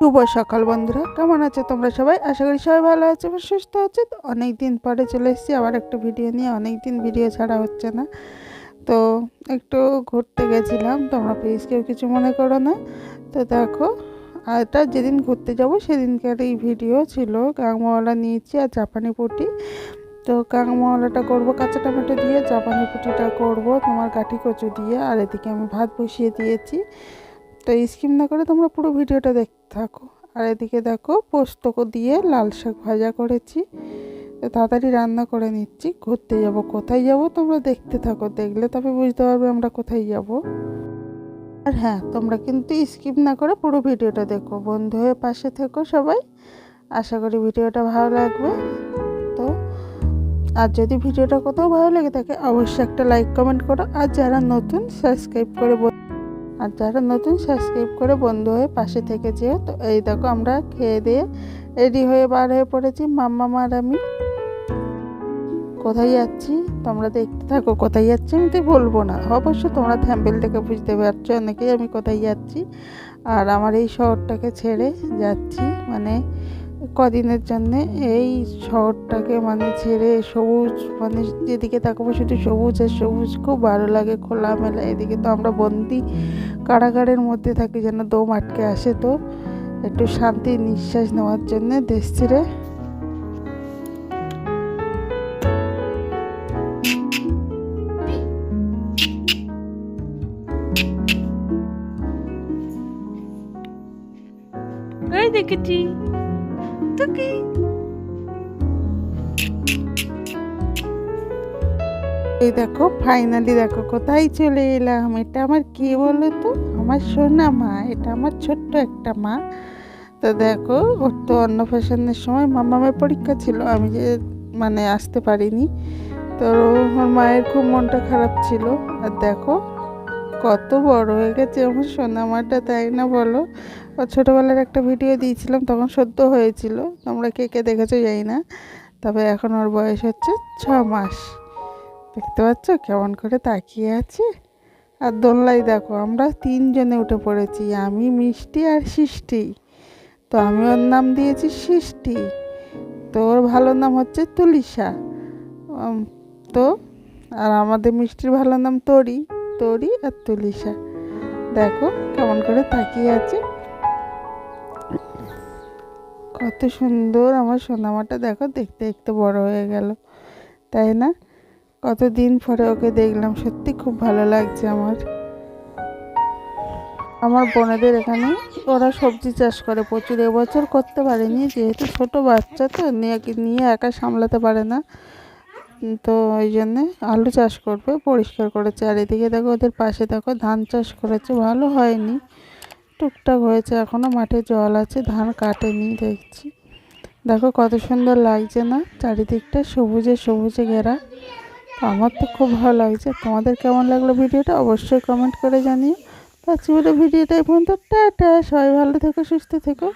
শুভ সকাল বন্ধুরা, কেমন আছো তোমরা সবাই? আশা করি সবাই ভালো আছে এবং সুস্থ আছে। তো অনেক দিন পরে চলে এসেছি, আবার একটা ভিডিও নিয়ে। অনেক দিন ভিডিও ছাড়া হচ্ছে না। তো একটু ঘুরতে গেছিলাম, তোমরা প্লিজ কেউ কিছু মনে করো না। তো দেখো, আর এটা যেদিন ঘুরতে যাব সেদিনকার এই ভিডিও ছিল কাংমাওয়ালা নিয়েছি আর জাপানি পুটি। তো কাংমাওয়ালাটা করব, কাঁচা টমেটো দিয়ে জাপানি পুটিটা করব, তোমার কাঠি কচু দিয়ে, আর এদিকে আমি ভাত বসিয়ে দিয়েছি। তো স্কিম না করে তোমরা পুরো ভিডিওটা দেখতে থাকো। আর এদিকে দেখো পোস্ত দিয়ে লাল শাক ভাজা করেছি। তো তাড়াতাড়ি রান্না করে নিচ্ছি। ঘুরতে যাব। কোথায় যাব তোমরা দেখতে থাকো। দেখলে তবে বুঝতে পারবে আমরা কোথায় যাব। আর হ্যাঁ তোমরা কিন্তু স্কিপ না করে পুরো ভিডিওটা দেখো। বন্ধু হয়ে পাশে থেকো সবাই। আশা করি ভিডিওটা ভালো লাগবে। তো আর যদি ভিডিওটা কোথাও ভালো লেগে থাকে, অবশ্যই একটা লাইক, কমেন্ট করো। আর যারা নতুন, সাবস্ক্রাইব করে আর যারা নতুন সাবস্ক্রাইব করে বন্ধু হয়ে পাশে থেকে যেও, তো এই দেখো আমরা খেয়ে দিয়ে রেডি হয়ে বার হয়ে পড়েছি মাম্মা মার আমি। কোথায় যাচ্ছি? তোমরা দেখতে থাকো কোথায় যাচ্ছি, আমি তো বলব না। অবশ্য তোমরা থ্যাম্বেল থেকে বুঝতে পারছ অনেকেই আমি কোথায় যাচ্ছি। আর আমার এই শহরটাকে ছেড়ে যাচ্ছি মানে কদিনের জন্যে এই শহরটাকে মানে ছেড়ে সবুজ মানে যেদিকে তাকাবো শুধু সবুজ আর সবুজ। খুব ভালো লাগে খোলামেলা। এদিকে তো আমরা বন্দি কারাগারের মধ্যে থাকি যেন দম আটকে আসে তো। একটু শান্তি, নিঃশ্বাস নেওয়ার জন্য দেশ ছেড়ে। দেখেছি। এই দেখো ফাইনালি দেখো, কোথায় চলে এলাম? এটা আমার কে বলো তো আমার সোনা মা, এটা আমার ছোট্ট একটা মা। তো দেখো, ওর তো অন্নপ্রাশনের সময় মামামের পরীক্ষা ছিল, আমি যে মানে আসতে পারিনি। তো ওর মায়ের খুব মনটা খারাপ ছিল। আর দেখো কত বড় হয়ে গেছে আমার সোনা মাটা তাই না বলো? ছোটোবেলার একটা ভিডিও দিয়েছিলাম, তখন সদ্য হয়েছিল। তোমরা কে কে দেখেছ জানি না। তবে এখন ওর বয়স হচ্ছে ছ মাস। দেখতে পাচ্ছ কেমন করে তাকিয়ে আছে? আর দোলনায় দেখো, আমরা তিনজনে উঠে পড়েছি, আমি, মিষ্টি আর সৃষ্টি। তো আমি ওর নাম দিয়েছি সৃষ্টি। তো ওর ভালো নাম হচ্ছে তুলিশা। তো, আর আমাদের মিষ্টির ভালো নাম তরি। তরি আর তুলিশা। দেখো কেমন করে তাকিয়ে আছে। কত সুন্দর আমার সোনামাটা, দেখো দেখতে দেখতে বড় হয়ে গেল, তাই না? কতদিন পরে ওকে দেখলাম, সত্যি খুব ভালো লাগছে আমার। আমার বোনেদের এখানে ওরা সবজি চাষ করে, প্রচুর এবছর করতে পারেনি, যেহেতু ছোট বাচ্চা তো, নিয়ে নিয়ে একা সামলাতে পারে না। তো ওই জন্যে আলু চাষ করবে, পরিষ্কার করেছে। আর এদিকে দেখো ওদের পাশে দেখো ধান চাষ করেছে, ভালো হয়নি। টুকটাক হয়েছে এখনও মাঠে জল আছে, ধান কাটেনি, দেখছি। দেখো কত সুন্দর লাগছে না, চারিদিকটা সবুজে সবুজে ঘেরা। আমার তো খুব ভালো লাগছে। তোমাদের কেমন লাগল ভিডিওটা অবশ্যই কমেন্ট করে জানিও। আজকে ভিডিওটা এই পর্যন্ত। টাটা, সবাই ভালো থেকো, সুস্থ থেকো।